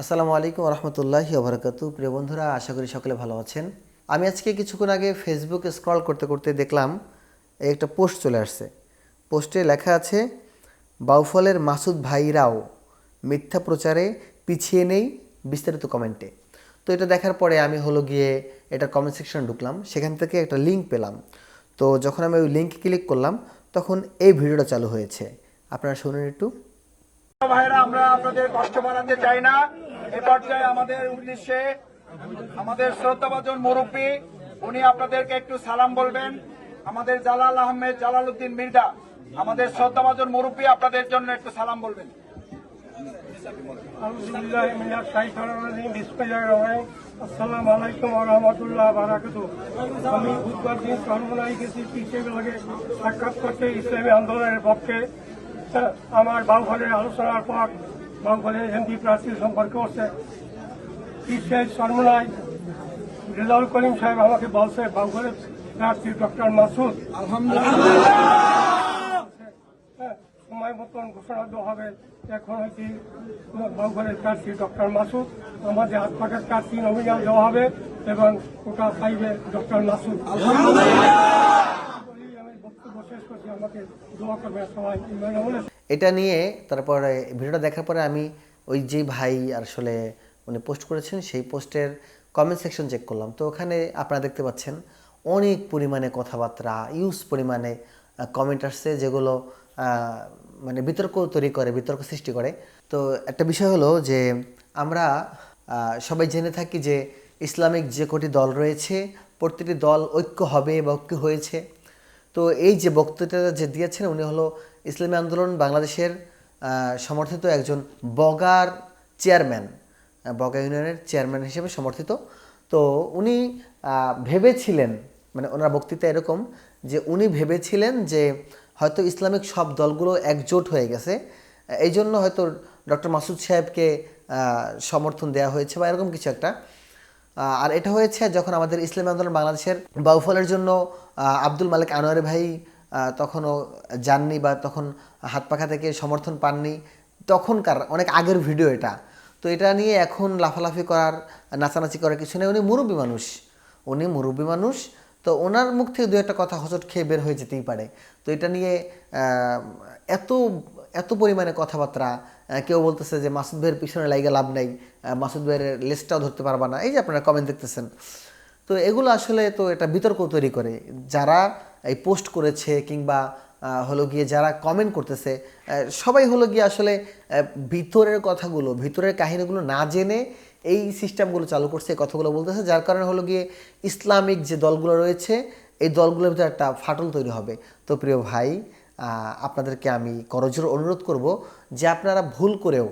আসসালামু আলাইকুম রহমতুল্লাহি ওবরাকাতু প্রিয় বন্ধুরা, আশা করি সকলে ভালো আছেন। আমি আজকে কিছুক্ষণ আগে ফেসবুকে স্ক্রল করতে করতে দেখলাম একটা পোস্ট চলে আসছে। পোস্টে লেখা আছে, বাউফলের মাসুদ ভাইরাও মিথ্যা প্রচারে পিছিয়ে নেই, বিস্তারিত কমেন্টে তো এটা দেখার পরে আমি হলো গিয়ে এটা কমেন্ট সেকশনে ঢুকলাম, সেখান থেকে একটা লিঙ্ক পেলাম। তো যখন আমি ওই লিঙ্ক ক্লিক করলাম, তখন এই ভিডিওটা চালু হয়েছে। আপনারা শুনুন একটু। ভাইরা, আমরা আপনাদের কষ্ট বাড়াতে চাই না। এ পর্যায়ে আমাদের উদ্দেশ্যে আমাদের শ্রদ্ধাভাজন মুরব্বী, উনি আপনাদেরকে একটু সালাম বলবেন। আমাদের জালাল আহমেদ জালাল উদ্দিন মির্জা, আমাদের শ্রদ্ধাভাজন মুরব্বী, আপনাদের জন্য একটু সালাম বলবেন। আলাইকুম রাহমাতুল্লাহি আমি বুধবার দিন সাক্ষাৎ করতে ইসলামী আন্দোলনের পক্ষে আমার বাউফলের আলোচনার পর বাউফলের এমপি প্রার্থী সম্পর্কে হচ্ছে পিছিয়ে চরমনাই রেজাউল করিম সাহেব আমাকে বলছে বাউফলের প্রার্থী ডক্টর মাসুদ। হ্যাঁ, সময় মতন ঘোষণা দেওয়া হবে। এখন হচ্ছে বাউঘরের প্রার্থী ডক্টর মাসুদ। আমাদের হাত পাখার প্রার্থী নমিনাল দেওয়া হবে এবং ওটা পাইবে ডক্টর মাসুদ। আমি বক্তব্য শেষ করছি। আমাকে দোয়া করবে সবাই। এটা নিয়ে তারপরে ভিডিওটা দেখার পরে আমি ওই যে ভাই আসলে উনি পোস্ট করেছেন, সেই পোস্টের কমেন্ট সেকশন চেক করলাম। তো ওখানে আপনারা দেখতে পাচ্ছেন অনেক পরিমাণে কথাবার্তা ইউজ পরিমাণে কমেন্ট আসছে যেগুলো মানে বিতর্ক তৈরি করে, বিতর্ক সৃষ্টি করে। তো একটা বিষয় হলো যে আমরা সবাই জেনে থাকি যে ইসলামিক যে কটি দল রয়েছে, প্রতিটি দল ঐক্য হবে বা ঐক্য হয়েছে। তো এই যে বক্তৃতা যে দিয়েছেন, উনি হলো ইসলামী আন্দোলন বাংলাদেশের সমর্থিত একজন বগার চেয়ারম্যান বগা ইউনিয়নের চেয়ারম্যান হিসেবে সমর্থিত। তো উনি ভেবেছিলেন মানে ওনার বক্তৃতা এরকম যে উনি ভেবেছিলেন যে হয়তো ইসলামিক সব দলগুলো একজোট হয়ে গেছে। এই জন্য হয়তো ডক্টর মাসুদ সাহেবকে সমর্থন দেওয়া হয়েছে বা এরকম কিছু একটা। আর এটা হয়েছে যখন আমাদের ইসলামী আন্দোলন বাংলাদেশের বাউফলের জন্য আব্দুল মালিক আনোয়ারি ভাই তখনও যাননি বা তখন হাত পাখা থেকে সমর্থন পাননি। তখনকার অনেক আগের ভিডিও এটা। তো এটা নিয়ে এখন লাফালাফি করার, নাচানাচি করার কিছু নেই। উনি মুরব্বী মানুষ। উনি মুরব্বী মানুষ। তো ওনার মুখ থেকে দু একটা কথা হোঁচট খেয়ে বের হয়ে যেতেই পারে। তো এটা নিয়ে এত এত পরিমাণে কথাবার্তা কেউ বলতেছে যে মাসুদ ভাইয়ের পিছনে লাইগা লাভ নাই মাসুদ ভাইয়ের লিস্টটাও ধরতে পারবা না। এই যে আপনারা কমেন্ট দেখতেছেন। তো এগুলো আসলে তো এটা বিতর্ক তৈরি করে। যারা এই পোস্ট করেছে কিংবা হলো গিয়ে যারা কমেন্ট করতেছে সবাই হলো গিয়ে আসলে ভিতরের কথাগুলো, ভিতরের কাহিনীগুলো না জেনে এই সিস্টেমগুলো চালু করছে কথাগুলো বলতেছে, যার কারণে হলো গিয়ে ইসলামিক যে দলগুলো রয়েছে, এই দলগুলোর ভিতরে একটা ফাটল তৈরি হবে। তো প্রিয় ভাই আপনাদেরকে আমি করজোর অনুরোধ করব যে আপনারা ভুল করেও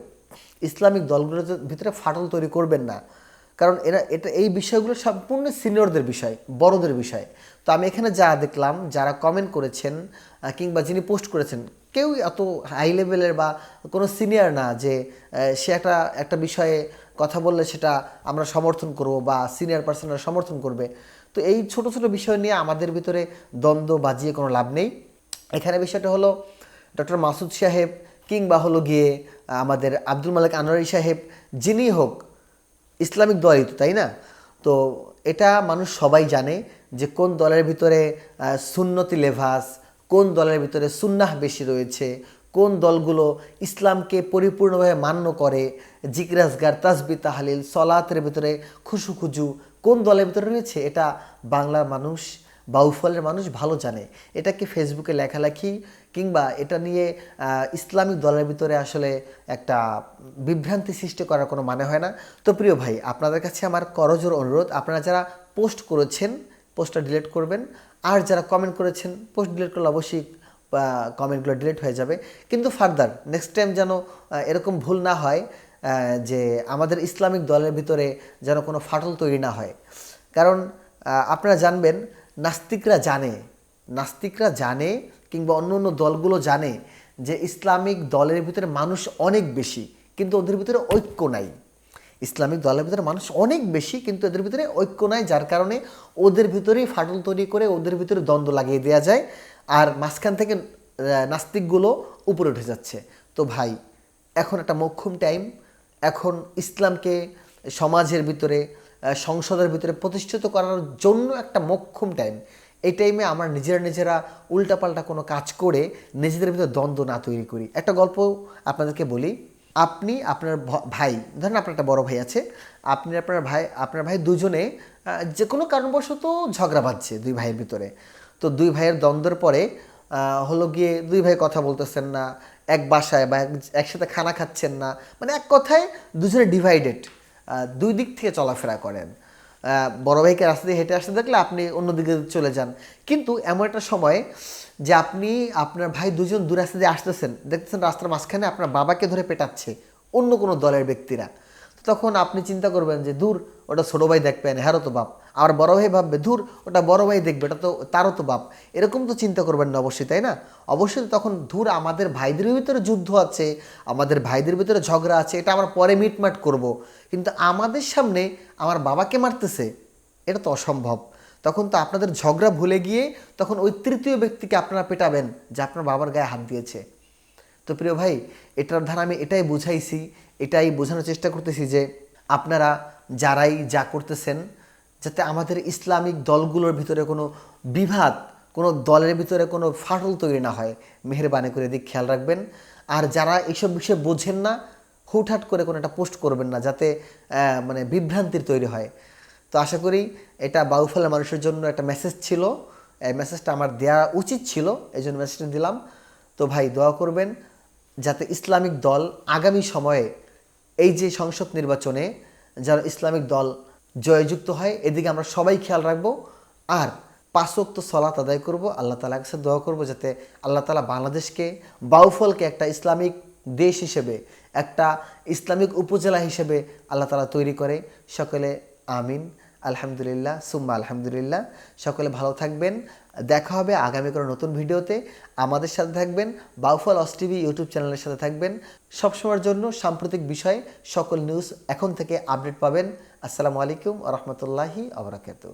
ইসলামিক দলগুলোর ভিতরে ফাটল তৈরি করবেন না। কারণ এরা, এটা, এই বিষয়গুলো সম্পূর্ণ সিনিয়রদের বিষয়, বড়দের বিষয়। তো আমি এখানে যা দেখলাম, যারা কমেন্ট করেছেন কিংবা যিনি পোস্ট করেছেন কেউ এত হাই লেভেলের বা কোনো সিনিয়র না যে সে একটা একটা বিষয়ে কথা বললে সেটা আমরা সমর্থন করব বা সিনিয়র পার্সনরা সমর্থন করবে। তো এই ছোট ছোট বিষয় নিয়ে আমাদের ভিতরে দ্বন্দ্ব বাজিয়ে কোনো লাভ নেই। এখানে বিষয়টা হলো ডক্টর মাসুদ সাহেব কিংবা হলো গিয়ে আমাদের আব্দুল মালিক আনোয়ারি সাহেব, যিনি হোক ইসলামিক দলই তো, তাই না? তো এটা মানুষ সবাই জানে যে কোন দলের ভিতরে সুন্নতি লেভাস, কোন দলের ভিতরে সুন্নাহ বেশি রয়েছে, কোন দলগুলো ইসলামকে পরিপূর্ণভাবে মান্য করে, জিকরাজগার তাসবি তাহালিল, সলাতের ভিতরে খুশু কোন দলের ভিতরে রয়েছে? এটা বাংলার মানুষ বাউফলের মানুষ ভালো জানে। এটাকে ফেসবুকে লেখালেখি কিংবা এটা নিয়ে ইসলামিক দলের ভিতরে আসলে একটা বিভ্রান্তি সৃষ্টি করার কোনো মানে হয় না। তো প্রিয় ভাই, আপনাদের কাছে আমার করজোর অনুরোধ, আপনারা যারা পোস্ট করেছেন, পোস্টটা ডিলিট করবেন। আর যারা কমেন্ট করেছেন, পোস্ট ডিলিট করলে অবশ্যই কমেন্টগুলো ডিলিট হয়ে যাবে। কিন্তু ফার্দার নেক্সট টাইম যেন এরকম ভুল না হয় যে আমাদের ইসলামিক দলের ভিতরে যেন কোনো ফাটল তৈরি না হয়। কারণ আপনারা জানবেন নাস্তিকরা জানে নাস্তিকরা জানে কিংবা অন্য অন্য দলগুলো জানে যে ইসলামিক দলের ভিতরে মানুষ অনেক বেশি, কিন্তু ওদের ভিতরে ঐক্য নাই। ইসলামিক দলের ভিতরে মানুষ অনেক বেশি, কিন্তু এদের ভিতরে ঐক্য নাই, যার কারণে ওদের ভিতরেই ফাটল তৈরি করে ওদের ভিতরে দ্বন্দ্ব লাগিয়ে দেওয়া যায় আর মাঝখান থেকে নাস্তিকগুলো উপরে উঠে যাচ্ছে। তো ভাই, এখন একটা মক্ষম টাইম এখন ইসলামকে সমাজের ভিতরে সংসদের ভিতরে প্রতিষ্ঠিত করার জন্য একটা মক্ষম টাইম এই টাইমে আমরা নিজেরা নিজেরা উল্টাপাল্টা কোনো কাজ করে নিজেদের ভিতরে দ্বন্দ্ব না তৈরি করি। একটা গল্প আপনাদেরকে বলি। আপনি, আপনার ভাই, ধরেন আপনার একটা বড় ভাই আছে। আপনি, আপনার ভাই আপনার ভাই দুজনে যে কোনো কারণবশত ঝগড়া বাঁধছে দুই ভাইয়ের ভিতরে। তো দুই ভাইয়ের দ্বন্দ্বের পরে হলো গিয়ে দুই ভাই কথা বলতেছেন না, এক বাসায় বা একসাথে খানা খাচ্ছেন না। মানে এক কথায় দুজনে ডিভাইডেড দুই দিক থেকে চলাফেরা করেন। বড় ভাইকে রাস্তা দিয়ে হেঁটে আসতে দেখলে আপনি অন্যদিকে চলে যান। কিন্তু এমন একটা সময় যে আপনি, আপনার ভাই দুজন দু রাস্তা দিয়ে আসতেছেন, দেখতেছেন রাস্তার মাঝখানে আপনার বাবাকে ধরে পেটাচ্ছে অন্য কোনো দলের ব্যক্তিরা। তখন আপনি চিন্তা করবেন যে দূর ওটা ছোটো ভাই দেখবেন হ্যারও তো বাপ। আর বড় ভাই ভাববে দূর ওটা বড় ভাই দেখবে, ওটা তো, তারও তো বাপ। এরকম তো চিন্তা করবেন না অবশ্যই, তাই না? অবশ্যই তখন দূর আমাদের ভাইদের ভিতরে যুদ্ধ আছে, আমাদের ভাইদের ভিতরে ঝগড়া আছে, এটা আমরা পরে মিটমাট করব। কিন্তু আমাদের সামনে আমার বাবাকে মারতেছে, এটা তো অসম্ভব। তখন তো আপনাদের ঝগড়া ভুলে গিয়ে, তখন ওই তৃতীয় ব্যক্তিকে আপনারা পেটাবেন, যে আপনার বাবার গায়ে হাত দিয়েছে। তো প্রিয় ভাই, এটার ধারা আমি এটাই বুঝাইছি, এটাই বোঝানোর চেষ্টা করতেছি যে আপনারা যারাই যা করতেছেন, যাতে আমাদের ইসলামিক দলগুলোর ভিতরে কোনো বিভাদ, কোনো দলের ভিতরে কোনো ফাটল তৈরি না হয়। মেহরবানি করে দিক, খেয়াল রাখবেন। আর যারা এইসব বিষয়ে বোঝেন না, হুটহাট করে কোনো একটা পোস্ট করবেন না, যাতে মানে বিভ্রান্তির তৈরি হয়। তো আশা করি এটা বাউফলের মানুষের জন্য একটা মেসেজ ছিল। এই মেসেজটা আমার দেওয়া উচিত ছিল, এই জন্য মেসেজটা দিলাম। তো ভাই, দোয়া করবেন। যাতে ইসলামিক দল আগামী সময়ে এই যে সংসদ নির্বাচনে যারা ইসলামিক দল জয়যুক্ত হয়, এদিকে আমরা সবাই খেয়াল রাখব। আর পাঁচোক্ত সলাত আদায় করব। আল্লাহ তালা কাছে দোয়া করব যাতে আল্লাহ তালা বাংলাদেশকে বাউফলকে একটা ইসলামিক দেশ হিসেবে, একটা ইসলামিক উপজেলা হিসেবে আল্লাহ তালা তৈরি করে। সকলে আমিন। আলহামদুলিল্লাহ, সুম্মা আলহামদুলিল্লাহ। সকলে ভালো থাকবেন। দেখা হবে আগামী কোনো নতুন ভিডিওতে। আমাদের সাথে থাকবেন বাউফল অস টিভি ইউটিউব চ্যানেলের সাথে থাকবেন। সবসময়ের জন্য সাম্প্রতিক বিষয়ে সকল নিউজ এখন থেকে আপডেট পাবেন। আসসালামু আলাইকুম রহমতুল্লাহি আবরাকাতু